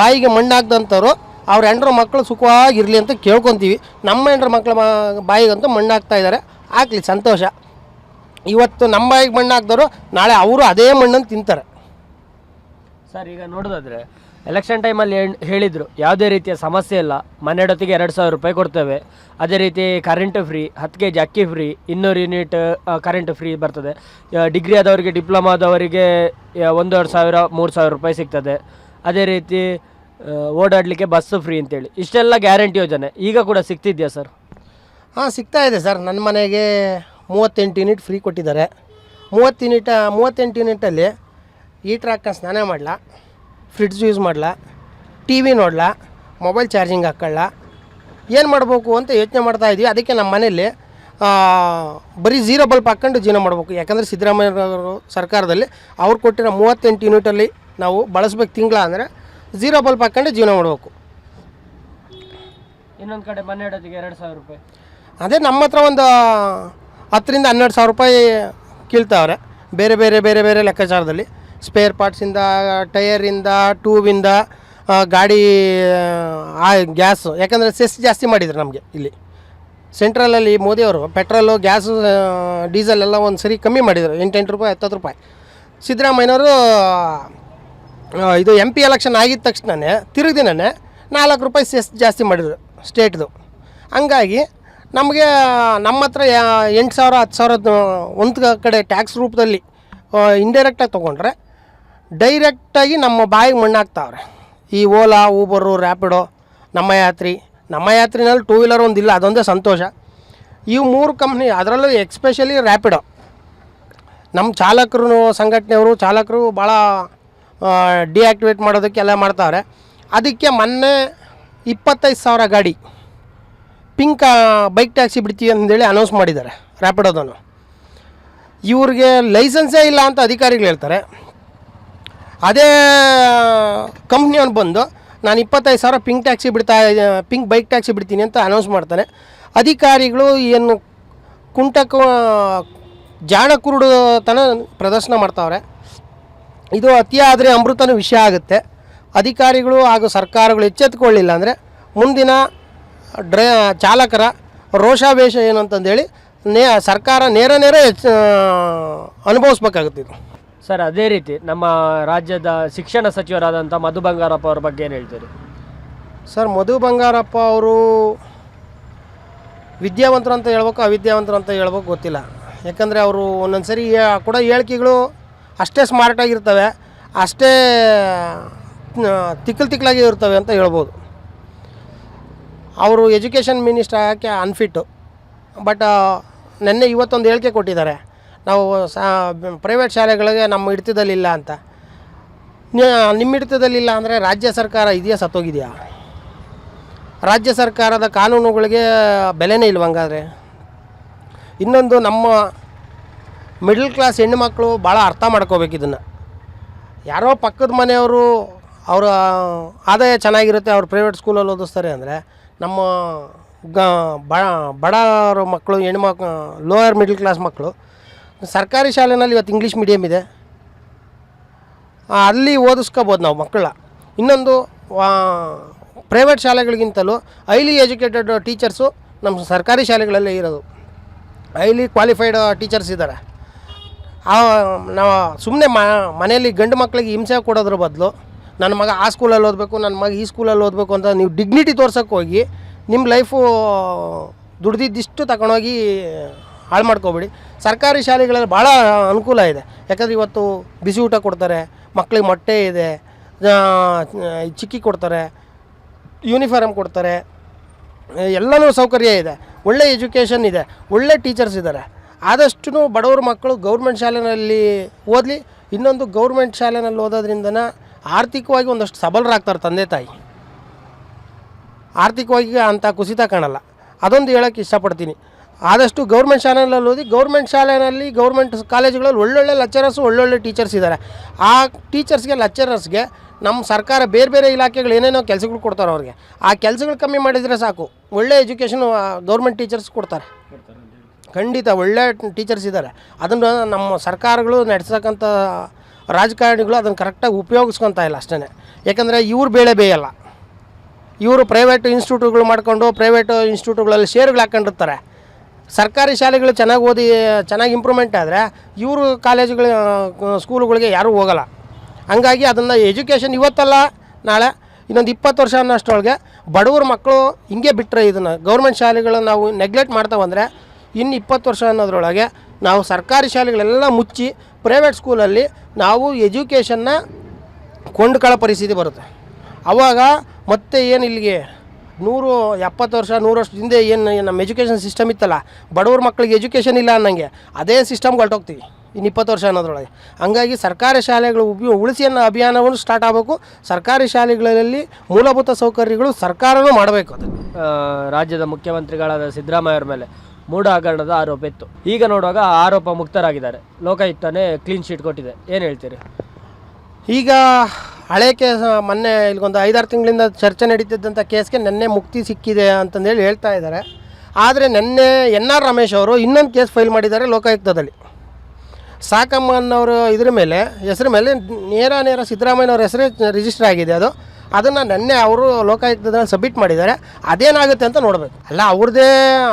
ಬಾಯಿಗೆ ಮಣ್ಣು ಹಾಕ್ದಂಥವ್ರು, ಅವ್ರ ಹೆಂಡ್ರ ಮಕ್ಕಳು ಸುಖವಾಗಿರಲಿ ಅಂತ ಕೇಳ್ಕೊತೀವಿ. ನಮ್ಮ ಹೆಂಡ್ರ ಮಕ್ಕಳ ಬಾಯಿಗಂತೂ ಮಣ್ಣು ಹಾಕ್ತಾ ಇದ್ದಾರೆ ಆಗಲಿ ಸಂತೋಷ. ಇವತ್ತು ನಮ್ಮ ಬಾಯಿಗೆ ಮಣ್ಣು ಹಾಕ್ದವರು, ನಾಳೆ ಅವರು ಅದೇ ಮಣ್ಣನ್ನು ತಿಂತಾರೆ. ಸರ್, ಈಗ ನೋಡೋದಾದ್ರೆ ಎಲೆಕ್ಷನ್ ಟೈಮಲ್ಲಿ ಹೇಳಿದರು ಯಾವುದೇ ರೀತಿಯ ಸಮಸ್ಯೆ ಇಲ್ಲ ಮನೆಯೊತ್ತಿಗೆ ಎರಡು ಸಾವಿರ ರೂಪಾಯಿ ಕೊಡ್ತೇವೆ. ಅದೇ ರೀತಿ ಕರೆಂಟ್ ಫ್ರೀ ಹತ್ತು ಕೆ ಜಿ ಅಕ್ಕಿ ಫ್ರೀ ಇನ್ನೂರು ಯೂನಿಟ್ ಕರೆಂಟ್ ಫ್ರೀ ಬರ್ತದೆ ಡಿಗ್ರಿ ಆದವರಿಗೆ ಡಿಪ್ಲೊಮಾ ಆದವರಿಗೆ ಆ, ಒಂದೂವರೆ ಸಾವಿರ ಮೂರು ಸಾವಿರ ರೂಪಾಯಿ ಸಿಗ್ತದೆ. ಅದೇ ರೀತಿ ಓಡಾಡಲಿಕ್ಕೆ ಬಸ್ ಫ್ರೀ ಅಂತೇಳಿ. ಇಷ್ಟೆಲ್ಲ ಗ್ಯಾರಂಟಿ ಯೋಜನೆ. ಈಗ ಕೂಡ ಸಿಗ್ತಿದೆಯಾ ಸರ್ ಹಾಂ ಸಿಗ್ತಾ ಇದೆ ಸರ್ ನನ್ನ ಮನೆಗೆ ಮೂವತ್ತೆಂಟು ಯೂನಿಟ್ ಫ್ರೀ ಕೊಟ್ಟಿದ್ದಾರೆ. ಮೂವತ್ತು ಯೂನಿಟ್ ಮೂವತ್ತೆಂಟು ಯೂನಿಟಲ್ಲಿ ಈ ಹಾಕೊಂಡು ಸ್ನಾನ ಮಾಡಲ. ಫ್ರಿಡ್ಜ್ ಯೂಸ್ ಮಾಡಲ್ಲ ಟಿ ವಿ ನೋಡಲ್ಲ ಮೊಬೈಲ್ ಚಾರ್ಜಿಂಗ್ ಹಾಕೊಳ್ಳ ಏನು ಮಾಡಬೇಕು ಅಂತ ಯೋಚನೆ ಮಾಡ್ತಾ ಇದ್ವಿ. ಅದಕ್ಕೆ ನಮ್ಮ ಮನೇಲಿ ಆ, ಬರೀ ಝೀರೋ ಬಲ್ಬ್ ಹಾಕ್ಕೊಂಡು ಜೀವನ ಮಾಡಬೇಕು. ಯಾಕಂದರೆ ಸಿದ್ದರಾಮಯ್ಯನವರು ಸರ್ಕಾರದಲ್ಲಿ ಅವ್ರು ಕೊಟ್ಟಿರೋ ಮೂವತ್ತೆಂಟು ಯೂನಿಟಲ್ಲಿ ನಾವು ಬಳಸ್ಬೇಕು ತಿಂಗಳ ಅಂದರೆ ಝೀರೋ ಬಲ್ಬ್ ಹಾಕ್ಕೊಂಡು ಜೀವನ ಮಾಡಬೇಕು. ಇನ್ನೊಂದು ಕಡೆ ಮನೆಯೊತ್ತಿಗೆ ಎರಡು ಸಾವಿರ ರೂಪಾಯಿ. ಅದೇ ನಮ್ಮ ಹತ್ರ ಒಂದು ಹತ್ತರಿಂದ ಹನ್ನೆರಡು ಸಾವಿರ ರೂಪಾಯಿ ಕೀಳ್ತಾವ್ರೆ. ಬೇರೆ ಬೇರೆ ಬೇರೆ ಬೇರೆ ಲೆಕ್ಕಾಚಾರದಲ್ಲಿ. ಸ್ಪೇರ್ ಪಾರ್ಟ್ಸಿಂದ, ಟಯರಿಂದ ಟ್ಯೂಬಿಂದ ಗಾಡಿ, ಆ ಗ್ಯಾಸು. ಯಾಕಂದರೆ ಸೆಸ್ ಜಾಸ್ತಿ ಮಾಡಿದ್ರು ನಮಗೆ ಇಲ್ಲಿ. ಸೆಂಟ್ರಲಲ್ಲಿ ಮೋದಿಯವರು, ಪೆಟ್ರೋಲು, ಗ್ಯಾಸು ಡೀಸೆಲ್ ಎಲ್ಲ ಒಂದು ಸರಿ ಕಮ್ಮಿ ಮಾಡಿದರು. ಎಂಟೆಂಟು ರೂಪಾಯಿ, ಹತ್ತತ್ತು ರೂಪಾಯಿ. ಸಿದ್ದರಾಮಯ್ಯನವರು ಇದು ಎಂ ಪಿ ಎಲೆಕ್ಷನ್ ಆಗಿದ ತಕ್ಷಣನೇ ತಿರುಗಿದಿನೇ ನಾಲ್ಕು ರೂಪಾಯಿ ಸೆಸ್ ಜಾಸ್ತಿ ಮಾಡಿದರು ಸ್ಟೇಟ್ದು. ಹಂಗಾಗಿ ನಮಗೆ, ನಮ್ಮ ಹತ್ರ ಎಂಟು ಸಾವಿರ, ಹತ್ತು ಸಾವಿರದ ಒಂದು ಕಡೆ ಟ್ಯಾಕ್ಸ್ ರೂಪದಲ್ಲಿ ಇಂಡೈರೆಕ್ಟಾಗಿ ತೊಗೊಂಡ್ರೆ ಡೈರೆಕ್ಟಾಗಿ ನಮ್ಮ ಬಾಯಿಗೆ ಮಣ್ಣಾಗ್ತಾವ್ರೆ. ಈ ಓಲಾ ಊಬರು ರ್ಯಾಪಿಡೋ ನಮ್ಮ ಯಾತ್ರಿ. ನಮ್ಮ ಯಾತ್ರಿನಲ್ಲಿ ಟೂ ವೀಲರ್ ಒಂದಿಲ್ಲ ಅದೊಂದೇ ಸಂತೋಷ. ಇವು ಮೂರು ಕಂಪ್ನಿ ಅದರಲ್ಲೂ ಎಕ್ಸ್ಪೆಷಲಿ ರ್ಯಾಪಿಡೋ ನಮ್ಮ ಚಾಲಕರು, ಸಂಘಟನೆಯವರು, ಚಾಲಕರು ಭಾಳ ಡಿಆಕ್ಟಿವೇಟ್ ಮಾಡೋದಕ್ಕೆಲ್ಲ ಮಾಡ್ತಾವ್ರೆ. ಅದಕ್ಕೆ ಮೊನ್ನೆ ಇಪ್ಪತ್ತೈದು ಸಾವಿರ ಗಾಡಿ ಪಿಂಕ್ ಬೈಕ್ ಟ್ಯಾಕ್ಸಿ ಬಿಡ್ತೀವಿ ಅಂತೇಳಿ ಅನೌನ್ಸ್ ಮಾಡಿದ್ದಾರೆ ರ್ಯಾಪಿಡೋದನ್ನು ಇವ್ರಿಗೆ ಲೈಸೆನ್ಸೇ ಇಲ್ಲ ಅಂತ ಅಧಿಕಾರಿಗಳು ಹೇಳ್ತಾರೆ. ಅದೇ ಕಂಪ್ನಿಯವನು ಬಂದು, ನಾನು ಇಪ್ಪತ್ತೈದು ಸಾವಿರ ಪಿಂಕ್ ಟ್ಯಾಕ್ಸಿ ಬಿಡ್ತಾ ಪಿಂಕ್ ಬೈಕ್ ಟ್ಯಾಕ್ಸಿ ಬಿಡ್ತೀನಿ ಅಂತ ಅನೌನ್ಸ್ ಮಾಡ್ತಾನೆ. ಅಧಿಕಾರಿಗಳು ಏನು ಕುಂಟಕ ಜಾಣ ಕುರುಡು ತನ ಪ್ರದರ್ಶನ ಮಾಡ್ತಾವ್ರೆ. ಇದು ಅತಿಯಾದರೆ ಅಮೃತನ ವಿಷಯ ಆಗುತ್ತೆ. ಅಧಿಕಾರಿಗಳು ಹಾಗೂ ಸರ್ಕಾರಗಳು ಎಚ್ಚೆತ್ತುಕೊಳ್ಳಿಲ್ಲ ಅಂದರೆ ಮುಂದಿನ ಡ್ರೈ, ಚಾಲಕರ ರೋಷಾವೇಶ ಏನು ಅಂತಂದೇಳಿ ನೇ, ಸರ್ಕಾರ ನೇರ ನೇರ ಅನುಭವಿಸ್ಬೇಕಾಗುತ್ತೆ ಇದು. ಸರ್, ಅದೇ ರೀತಿ ನಮ್ಮ ರಾಜ್ಯದ ಶಿಕ್ಷಣ ಸಚಿವರಾದಂಥ ಮಧು ಬಂಗಾರಪ್ಪ ಅವ್ರ ಬಗ್ಗೆ ಏನು ಹೇಳ್ತೀರಿ? ಸರ್, ಮಧು ಬಂಗಾರಪ್ಪ ಅವರು ವಿದ್ಯಾವಂತರು ಅಂತ ಹೇಳ್ಬೇಕು, ಅವಿದ್ಯಾವಂತರು ಅಂತ ಹೇಳ್ಬೇಕು ಗೊತ್ತಿಲ್ಲ. ಯಾಕಂದರೆ ಅವರು ಒಂದೊಂದು ಸರಿ ಕೂಡ ಹೇಳಿಕೆಗಳು ಅಷ್ಟೇ ಸ್ಮಾರ್ಟಾಗಿರ್ತವೆ ಅಷ್ಟೇ ತಿಕ್ಕಲ್ ತಿಕ್ಕಲಾಗಿ ಇರ್ತವೆ ಅಂತ ಹೇಳ್ಬೋದು. ಅವರು ಎಜುಕೇಷನ್ ಮಿನಿಸ್ಟರ್ ಆಗೋಕ್ಕೆ ಅನ್ಫಿಟ್ಟು ಬಟ್ ನೆನ್ನೆ ಇವತ್ತೊಂದು ಹೇಳಿಕೆ ಕೊಟ್ಟಿದ್ದಾರೆ. ನಾವು ಪ್ರೈವೇಟ್ ಶಾಲೆಗಳಿಗೆ ನಮ್ಮ ಹಿಡಿತದಲ್ಲಿಲ್ಲ ಅಂತ. ನಿಮ್ಮ ಹಿಡಿತದಲ್ಲಿಲ್ಲ ಅಂದರೆ ರಾಜ್ಯ ಸರ್ಕಾರ ಇದೆಯಾ, ಸತ್ತೋಗಿದೆಯಾ? ರಾಜ್ಯ ಸರ್ಕಾರದ ಕಾನೂನುಗಳಿಗೆ ಬೆಲೆನೇ ಇಲ್ವ ಹಂಗಾದ್ರೆ? ಇನ್ನೊಂದು ನಮ್ಮ ಮಿಡಲ್ ಕ್ಲಾಸ್ ಹೆಣ್ಣುಮಕ್ಕಳು ಭಾಳ ಅರ್ಥ ಮಾಡ್ಕೋಬೇಕು ಇದನ್ನು. ಯಾರೋ ಪಕ್ಕದ ಮನೆಯವರು ಅವರ ಆದಾಯ ಚೆನ್ನಾಗಿರುತ್ತೆ, ಅವ್ರು ಪ್ರೈವೇಟ್ ಸ್ಕೂಲಲ್ಲಿ ಓದಿಸ್ತಾರೆ ಅಂದರೆ ನಮ್ಮ ಗ, ಬಡ, ಬಡವರ ಮಕ್ಕಳು ಹೆಣ್ಮಕ್ ಲೋಯರ್ ಮಿಡಲ್ ಕ್ಲಾಸ್ ಮಕ್ಕಳು ಸರ್ಕಾರಿ ಶಾಲೆನಲ್ಲಿ ಇವತ್ತು ಇಂಗ್ಲೀಷ್ ಮೀಡಿಯಮ್ ಇದೆ. ಅಲ್ಲಿ ಓದಿಸ್ಕೋಬೋದು ನಾವು ಮಕ್ಕಳ. ಇನ್ನೊಂದು ಪ್ರೈವೇಟ್ ಶಾಲೆಗಳಿಗಿಂತಲೂ ಹೈಲಿ ಎಜುಕೇಟೆಡ್ ಟೀಚರ್ಸು ನಮ್ಮ ಸರ್ಕಾರಿ ಶಾಲೆಗಳಲ್ಲೇ ಇರೋದು. ಹೈಲಿ ಕ್ವಾಲಿಫೈಡ್ ಟೀಚರ್ಸ್ ಇದ್ದಾರೆ. ನಾವು ಸುಮ್ಮನೆ ಮನೆಯಲ್ಲಿ ಗಂಡು ಮಕ್ಕಳಿಗೆ ಹಿಂಸೆ ಕೊಡೋದ್ರ ಬದಲು ನನ್ನ ಮಗ ಆ ಸ್ಕೂಲಲ್ಲಿ ಓದಬೇಕು, ನನ್ನ ಮಗ ಈ ಸ್ಕೂಲಲ್ಲಿ ಓದಬೇಕು ಅಂತ ನೀವು ಡಿಗ್ನಿಟಿ ತೋರ್ಸೋಕ್ಕೆ ಹೋಗಿ ನಿಮ್ಮ ಲೈಫು ದುಡ್ದಿದ್ದಿಷ್ಟು ತಗೊಂಡೋಗಿ ಹಾಳು ಮಾಡ್ಕೋಬೇಡಿ. ಸರ್ಕಾರಿ ಶಾಲೆಗಳಲ್ಲಿ ಭಾಳ ಅನುಕೂಲ ಇದೆ. ಯಾಕಂದರೆ ಇವತ್ತು ಬಿಸಿ ಊಟ ಕೊಡ್ತಾರೆ ಮಕ್ಕಳಿಗೆ ಮೊಟ್ಟೆ ಇದೆ ಚಿಕ್ಕಿ ಕೊಡ್ತಾರೆ ಯೂನಿಫಾರ್ಮ್ ಕೊಡ್ತಾರೆ. ಎಲ್ಲನೂ ಸೌಕರ್ಯ ಇದೆ. ಒಳ್ಳೆ ಎಜುಕೇಷನ್ ಇದೆ. ಒಳ್ಳೆ ಟೀಚರ್ಸ್ ಇದ್ದಾರೆ ಆದಷ್ಟು ಬಡವ್ರ ಮಕ್ಕಳು ಗೌರ್ಮೆಂಟ್ ಶಾಲೆಯಲ್ಲಿ ಓದಲಿ, ಇನ್ನೊಂದು ಗೌರ್ಮೆಂಟ್ ಶಾಲೆನಲ್ಲಿ ಓದೋದ್ರಿಂದನ ಆರ್ಥಿಕವಾಗಿ ಒಂದಷ್ಟು ಸಬಲರಾಗ್ತಾರೆ ತಂದೆ ತಾಯಿ. ಆರ್ಥಿಕವಾಗಿ ಅಂಥ ಕುಸಿತ ಕಾಣಲ್ಲ. ಅದೊಂದು ಹೇಳೋಕ್ಕೆ ಇಷ್ಟಪಡ್ತೀನಿ. ಆದಷ್ಟು ಗೌರ್ಮೆಂಟ್ ಶಾಲೆಯಲ್ಲಿ ಓದಿ, ಗೌರ್ಮೆಂಟ್ ಶಾಲೆಯಲ್ಲಿ ಗೌರ್ಮೆಂಟ್ ಕಾಲೇಜುಗಳಲ್ಲಿ ಒಳ್ಳೊಳ್ಳೆ ಲೆಕ್ಚರರ್ಸು ಒಳ್ಳೊಳ್ಳೆ ಟೀಚರ್ಸ್ ಇದ್ದಾರೆ ಆ ಟೀಚರ್ಸ್ಗೆ ಲೆಕ್ಚರರ್ಸ್ಗೆ ನಮ್ಮ ಸರ್ಕಾರ ಬೇರೆ ಬೇರೆ ಇಲಾಖೆಗಳು ಏನೇನೋ ಕೆಲಸಗಳು ಕೊಡ್ತಾರೆ ಅವ್ರಿಗೆ. ಆ ಕೆಲಸಗಳು ಕಮ್ಮಿ ಮಾಡಿದರೆ ಸಾಕು. ಒಳ್ಳೆ ಎಜುಕೇಷನು ಗೌರ್ಮೆಂಟ್ ಟೀಚರ್ಸ್ ಕೊಡ್ತಾರೆ. ಖಂಡಿತ ಒಳ್ಳೆ ಟೀಚರ್ಸ್ ಇದ್ದಾರೆ ಅದನ್ನು ನಮ್ಮ ಸರ್ಕಾರಗಳು ನಡೆಸಕ್ಕಂಥ ರಾಜಕಾರಣಿಗಳು ಅದನ್ನು ಕರೆಕ್ಟಾಗಿ ಉಪಯೋಗಿಸ್ಕೊತಾ ಇಲ್ಲ ಅಷ್ಟೇ ಯಾಕಂದರೆ ಇವ್ರು ಬೇಳೆ ಬೇಯಲ್ಲ. ಇವರು ಪ್ರೈವೇಟ್ ಇನ್ಸ್ಟಿಟ್ಯೂಟ್ಗಳು ಮಾಡ್ಕೊಂಡು ಪ್ರೈವೇಟ್ ಇನ್ಸ್ಟಿಟ್ಯೂಟ್ಗಳಲ್ಲಿ ಶೇರ್ಗಳು ಹಾಕೊಂಡಿರ್ತಾರೆ. ಸರ್ಕಾರಿ ಶಾಲೆಗಳು ಚೆನ್ನಾಗಿ ಓದಿ, ಚೆನ್ನಾಗಿ ಇಂಪ್ರೂವ್ಮೆಂಟ್ ಆದರೆ ಇವರು ಕಾಲೇಜುಗಳ ಸ್ಕೂಲುಗಳಿಗೆ ಯಾರೂ ಹೋಗಲ್ಲ. ಹಂಗಾಗಿ ಅದನ್ನು ಎಜುಕೇಷನ್ ಇವತ್ತಲ್ಲ, ನಾಳೆ ಇನ್ನೊಂದು ಇಪ್ಪತ್ತು ವರ್ಷ ಅನ್ನೋಷ್ಟೊಳಗೆ ಬಡವ್ರ ಮಕ್ಕಳು ಹಿಂಗೆ ಬಿಟ್ಟರೆ ಇದನ್ನು ಗೌರ್ಮೆಂಟ್ ಶಾಲೆಗಳು ನಾವು ನೆಗ್ಲೆಕ್ಟ್ ಮಾಡ್ತಾ ಬಂದರೆ ಇನ್ನು ಇಪ್ಪತ್ತು ವರ್ಷ ಅನ್ನೋದ್ರೊಳಗೆ ನಾವು ಸರ್ಕಾರಿ ಶಾಲೆಗಳೆಲ್ಲ ಮುಚ್ಚಿ ಪ್ರೈವೇಟ್ ಸ್ಕೂಲಲ್ಲಿ ನಾವು ಎಜುಕೇಷನ್ನ ಕೊಂಡ್ಕೊಳ್ಳೋ ಪರಿಸ್ಥಿತಿ ಬರುತ್ತೆ. ಆವಾಗ ಮತ್ತೆ ಏನು ಇಲ್ಲಿಗೆ ನೂರು ಎಪ್ಪತ್ತು ವರ್ಷ ನೂರು ವರ್ಷದ ಹಿಂದೆ ಏನು ನಮ್ಮ ಎಜುಕೇಷನ್ ಸಿಸ್ಟಮ್ ಇತ್ತಲ್ಲ ಬಡವ್ರ ಮಕ್ಕಳಿಗೆ ಎಜುಕೇಷನ್ ಇಲ್ಲ ಅನ್ನಂಗೆ. ಅದೇ ಸಿಸ್ಟಮ್ ಹೊರಟೋಗ್ತೀವಿ ಇನ್ನು ಇಪ್ಪತ್ತು ವರ್ಷ ಅನ್ನೋದ್ರೊಳಗೆ. ಹಂಗಾಗಿ ಸರ್ಕಾರಿ ಶಾಲೆಗಳು ಉಪಯೋ ಉಳಿಸಿ ಅನ್ನೋ ಅಭಿಯಾನವನ್ನು ಸ್ಟಾರ್ಟ್ ಆಗಬೇಕು. ಸರ್ಕಾರಿ ಶಾಲೆಗಳಲ್ಲಿ ಮೂಲಭೂತ ಸೌಕರ್ಯಗಳು ಸರ್ಕಾರವೂ ಮಾಡಬೇಕು ಅದು. ರಾಜ್ಯದ ಮುಖ್ಯಮಂತ್ರಿಗಳಾದ ಸಿದ್ದರಾಮಯ್ಯ ಅವ್ರ ಮೇಲೆ ಮೂಢ ಹಗರಣದ ಆರೋಪ ಇತ್ತು. ಈಗ ನೋಡುವಾಗ ಆ ಆರೋಪ ಮುಕ್ತರಾಗಿದ್ದಾರೆ. ಲೋಕಾಯುಕ್ತನೇ ಕ್ಲೀನ್ ಶೀಟ್ ಕೊಟ್ಟಿದೆ. ಏನು ಹೇಳ್ತೀರಿ? ಈಗ ಹಳೆ ಕೇಸ್, ಮೊನ್ನೆ ಇಲ್ಲಿಗೊಂದು ಐದಾರು ತಿಂಗಳಿಂದ ಚರ್ಚೆ ನಡೀತಿದ್ದಂಥ ಕೇಸ್ಗೆ ನೆನ್ನೆ ಮುಕ್ತಿ ಸಿಕ್ಕಿದೆ ಅಂತಂದೇಳಿ ಹೇಳ್ತಾ ಇದ್ದಾರೆ. ಆದರೆ ನೆನ್ನೆ ಎನ್ ಆರ್ ರಮೇಶ್ ಅವರು ಇನ್ನೊಂದು ಕೇಸ್ ಫೈಲ್ ಮಾಡಿದ್ದಾರೆ ಲೋಕಾಯುಕ್ತದಲ್ಲಿ. ಸಾಕಮ್ಮ ಅನ್ನೋರು ಇದ್ರ ಮೇಲೆ, ಹೆಸರು ಮೇಲೆ ನೇರ ನೇರ ಸಿದ್ದರಾಮಯ್ಯನವ್ರ ಹೆಸರೇ ರಿಜಿಸ್ಟರ್ ಆಗಿದೆ ಅದು. ಅದನ್ನು ನೆನ್ನೆ ಅವರು ಲೋಕಾಯುಕ್ತದಲ್ಲಿ ಸಬ್ಮಿಟ್ ಮಾಡಿದ್ದಾರೆ. ಅದೇನಾಗುತ್ತೆ ಅಂತ ನೋಡಬೇಕು. ಅಲ್ಲ ಅವ್ರದ್ದೇ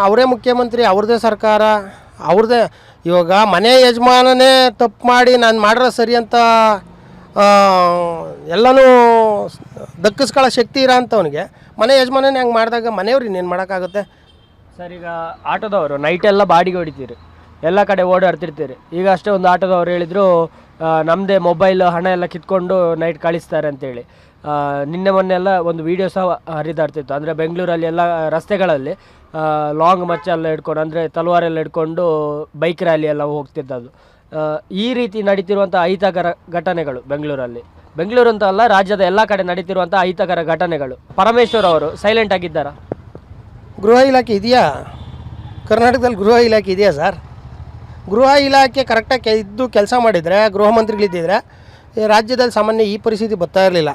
ಅವರೇ ಮುಖ್ಯಮಂತ್ರಿ ಅವ್ರದ್ದೇ ಸರ್ಕಾರ ಅವ್ರದ್ದೇ ಇವಾಗ ಮನೆ ಯಜಮಾನನೇ ತಪ್ಪು ಮಾಡಿ ನಾನು ಮಾಡಿರೋ ಸರಿ ಅಂತ ಎಲ್ಲನೂ ದಕ್ಕಿಸ್ಕೊಳ್ಳೋ ಶಕ್ತಿ ಇರೋ ಮನೆ ಯಜಮಾನನೇ ಹಂಗೆ ಮಾಡಿದಾಗ ಮನೆಯವ್ರು ಇನ್ನೇನು ಮಾಡೋಕ್ಕಾಗುತ್ತೆ? ಸರ್, ಈಗ ಆಟೋದವರು ನೈಟ್ ಎಲ್ಲ ಬಾಡಿಗೆ ಹೊಡಿತೀರಿ. ಎಲ್ಲ ಕಡೆ ಓಡಾಡ್ತಿರ್ತೀರಿ ಈಗ ಅಷ್ಟೇ ಒಂದು ಆಟೋದವ್ರು ಹೇಳಿದ್ರು ನಮ್ಮದೇ ಮೊಬೈಲ್, ಹಣ ಎಲ್ಲ ಕಿತ್ಕೊಂಡು ನೈಟ್ ಕಳಿಸ್ತಾರೆ ಅಂತೇಳಿ. ನಿನ್ನೆ ಮೊನ್ನೆ ಎಲ್ಲ ಒಂದು ವಿಡಿಯೋ ಸಹ ಹರಿದಾಡ್ತಿತ್ತು. ಅಂದರೆ ಬೆಂಗಳೂರಲ್ಲಿ ಎಲ್ಲ ರಸ್ತೆಗಳಲ್ಲಿ ಲಾಂಗ್ ಮಚ್ಚೆಲ್ಲ ಹಿಡ್ಕೊಂಡು, ಅಂದರೆ ತಲವಾರೆಲ್ಲ ಹಿಡ್ಕೊಂಡು ಬೈಕ್ ರ್ಯಾಲಿ ಎಲ್ಲ ಹೋಗ್ತಿದ್ದದು ಈ ರೀತಿ ನಡೀತಿರುವಂಥ ಅಹಿತಕರ ಘಟನೆಗಳು ಬೆಂಗಳೂರಲ್ಲಿ. ಬೆಂಗಳೂರು ಅಂತ ಅಲ್ಲ, ರಾಜ್ಯದ ಎಲ್ಲ ಕಡೆ ನಡೀತಿರುವಂಥ ಅಹಿತಕರ ಘಟನೆಗಳು. ಪರಮೇಶ್ವರ್ ಅವರು ಸೈಲೆಂಟ್ ಆಗಿದ್ದಾರಾ? ಗೃಹ ಇಲಾಖೆ ಇದೆಯಾ? ಕರ್ನಾಟಕದಲ್ಲಿ ಗೃಹ ಇಲಾಖೆ ಇದೆಯಾ ಸರ್? ಗೃಹ ಇಲಾಖೆ ಕರೆಕ್ಟಾಗಿ ಇದ್ದು ಕೆಲಸ ಮಾಡಿದರೆ, ಗೃಹ ಮಂತ್ರಿಗಳಿದ್ದಿದ್ರೆ ರಾಜ್ಯದಲ್ಲಿ ಸಾಮಾನ್ಯ ಈ ಪರಿಸ್ಥಿತಿ ಬರ್ತಾ ಇರಲಿಲ್ಲ.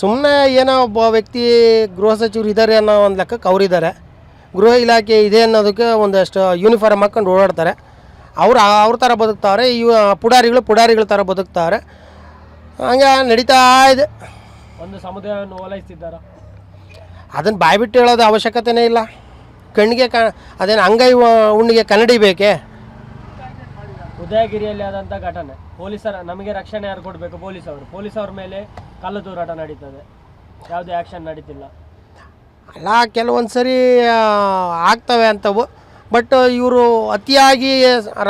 ಸುಮ್ಮನೆ ಏನೋ ಒಬ್ಬ ವ್ಯಕ್ತಿ ಗೃಹ ಸಚಿವರು ಇದ್ದಾರೆ ಅನ್ನೋ ಒಂದು ಲೆಕ್ಕಕ್ಕೆ ಅವರಿದ್ದಾರೆ. ಗೃಹ ಇಲಾಖೆ ಇದೆ ಅನ್ನೋದಕ್ಕೆ ಒಂದಷ್ಟು ಯೂನಿಫಾರ್ಮ್ ಹಾಕ್ಕೊಂಡು ಓಡಾಡ್ತಾರೆ. ಅವ್ರು ಅವ್ರ ಥರ ಬದುಕ್ತಾವ್ರೆ ಇವ ಪುಡಾರಿಗಳು ಪುಡಾರಿಗಳ ಥರ ಬದುಕ್ತಾವ್ರೆ ಹಂಗೆ ನಡೀತಾ ಇದೆ. ಒಂದು ಸಮುದಾಯವನ್ನು ಓಲೈಸ್ತಿದ್ದಾರ? ಅದನ್ನು ಬಾಯ್ಬಿಟ್ಟು ಹೇಳೋದು ಅವಶ್ಯಕತೆನೇ ಇಲ್ಲ. ಕಣ್ಣಿಗೆ ಕ ಅದೇನು ಅಂಗೈ ಹುಣ್ಣಿಗೆ ಕನ್ನಡಿ ಬೇಕೇ? ಉದಯಗಿರಿಯಲ್ಲಿ ಆದಂಥ ಘಟನೆ. ಪೊಲೀಸರ ನಮಗೆ ರಕ್ಷಣೆ ಯಾರು ಕೊಡಬೇಕು? ಪೊಲೀಸ್ ಅವರು ಪೊಲೀಸ್ ಅವ್ರ ಮೇಲೆ ಕಲ್ಲು ತೂರಾಟ ನಡೀತದೆ. ಯಾವುದೇ ಆ್ಯಕ್ಷನ್ ನಡೀತಿಲ್ಲ. ಅಲ್ಲ ಕೆಲವೊಂದು ಸರಿ ಆಗ್ತವೆ ಅಂಥವು ಬಟ್ ಇವರು ಅತಿಯಾಗಿ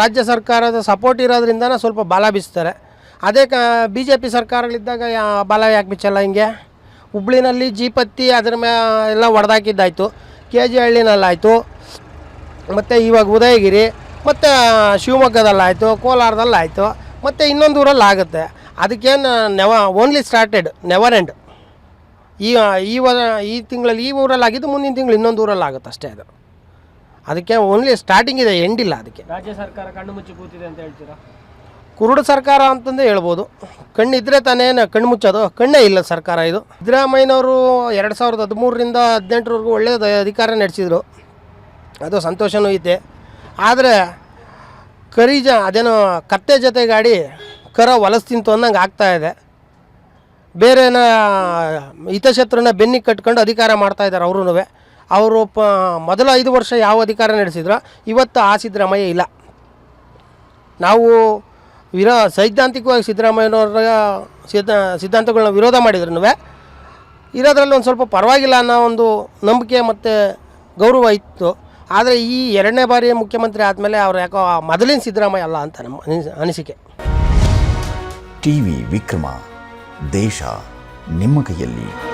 ರಾಜ್ಯ ಸರ್ಕಾರದ ಸಪೋರ್ಟ್ ಇರೋದ್ರಿಂದನೇ ಸ್ವಲ್ಪ ಬಾಲ ಬೀಸ್ತಾರೆ. ಅದೇ ಕ ಬಿ ಜೆ ಪಿ ಸರ್ಕಾರಗಳಿದ್ದಾಗ ಬಾಲ ಯಾಕೆ ಬಿಚ್ಚಲ್ಲ ಹಿಂಗೆ? ಹುಬ್ಳಿನಲ್ಲಿ ಜೀಪತ್ತಿ ಅದ್ರ ಮೇ ಎಲ್ಲ ಒಡೆದಾಕಿದ್ದಾಯಿತು. K G ಹಳ್ಳಿನಲ್ಲಾಯಿತು. ಮತ್ತು ಇವಾಗ ಉದಯಗಿರಿ, ಮತ್ತು ಶಿವಮೊಗ್ಗದಲ್ಲಾಯಿತು, ಕೋಲಾರದಲ್ಲಾಯಿತು, ಮತ್ತು ಇನ್ನೊಂದು ಊರಲ್ಲಿ ಆಗುತ್ತೆ. ಅದಕ್ಕೇನು, never only started never end ಈ ಈ ಈ ತಿಂಗಳಲ್ಲಿ ಈ ಊರಲ್ಲಿ ಆಗಿದ್ದು ಮುಂದಿನ ತಿಂಗಳು ಇನ್ನೊಂದು ಊರಲ್ಲಿ ಆಗುತ್ತೆ ಅಷ್ಟೇ ಅದು. ಅದಕ್ಕೆ ಓನ್ಲಿ ಸ್ಟಾರ್ಟಿಂಗ್ ಇದೆ ಎಂಡ್ ಇಲ್ಲ ಅದಕ್ಕೆ. ರಾಜ್ಯ ಸರ್ಕಾರ ಕಣ್ಣು ಮುಚ್ಚಿ ಕೂತಿದೆ ಅಂತ ಹೇಳ್ತೀರಾ? ಕುರುಡು ಸರ್ಕಾರ ಅಂತಂದೇ ಹೇಳ್ಬೋದು. ಕಣ್ಣಿದ್ರೆ ತಾನೇ ಕಣ್ಣು ಮುಚ್ಚೋದು. ಕಣ್ಣೇ ಇಲ್ಲ ಸರ್ಕಾರ ಇದು. ಸಿದ್ದರಾಮಯ್ಯನವರು ಎರಡು ಸಾವಿರದ ಹದಿಮೂರರಿಂದ ಹದಿನೆಂಟರವರೆಗೂ ಒಳ್ಳೆಯ ಅಧಿಕಾರ ನಡೆಸಿದರು. ಅದು ಸಂತೋಷನೂ ಐತೆ. ಆದರೆ ಕರಿಜ ಅದೇನೋ ಕತ್ತೆ ಜೊತೆ ಗಾಡಿ ಕರ ಹೊಲಸ್ ತಿಂತು ಅನ್ನಂಗೆ ಆಗ್ತಾ ಇದೆ. ಬೇರೆನ ಹಿತಶತ್ರುನ ಬೆನ್ನಿಗೆ ಕಟ್ಕೊಂಡು ಅಧಿಕಾರ ಮಾಡ್ತಾಯಿದ್ದಾರೆ ಅವ್ರೂ ಅವರು ಪ, ಮೊದಲ ಐದು ವರ್ಷ ಯಾವ ಅಧಿಕಾರ ನಡೆಸಿದ್ರೋ ಇವತ್ತು ಆ ಸಿದ್ದರಾಮಯ್ಯ ಇಲ್ಲ. ನಾವು ವಿರೋ, ಸೈದ್ಧಾಂತಿಕವಾಗಿ ಸಿದ್ದರಾಮಯ್ಯನವರ ಸಿದ್ಧ, ಸಿದ್ಧಾಂತಗಳನ್ನ ವಿರೋಧ ಮಾಡಿದ್ರು ಇರೋದ್ರಲ್ಲಿ ಒಂದು ಸ್ವಲ್ಪ ಪರವಾಗಿಲ್ಲ ಅನ್ನೋ ಒಂದು ನಂಬಿಕೆ ಮತ್ತು ಗೌರವ ಇತ್ತು. ಆದರೆ ಈ ಎರಡನೇ ಬಾರಿ ಮುಖ್ಯಮಂತ್ರಿ ಆದಮೇಲೆ ಅವ್ರು ಯಾಕೋ ಮೊದಲಿನ ಸಿದ್ದರಾಮಯ್ಯ ಅಲ್ಲ ಅಂತ ನಮ್ಮ ಅನಿಸಿಕೆ. ಅನಿಸಿಕೆ ಟಿವಿ ವಿಕ್ರಮ, ದೇಶ ನಿಮ್ಮ ಕೈಯಲ್ಲಿ.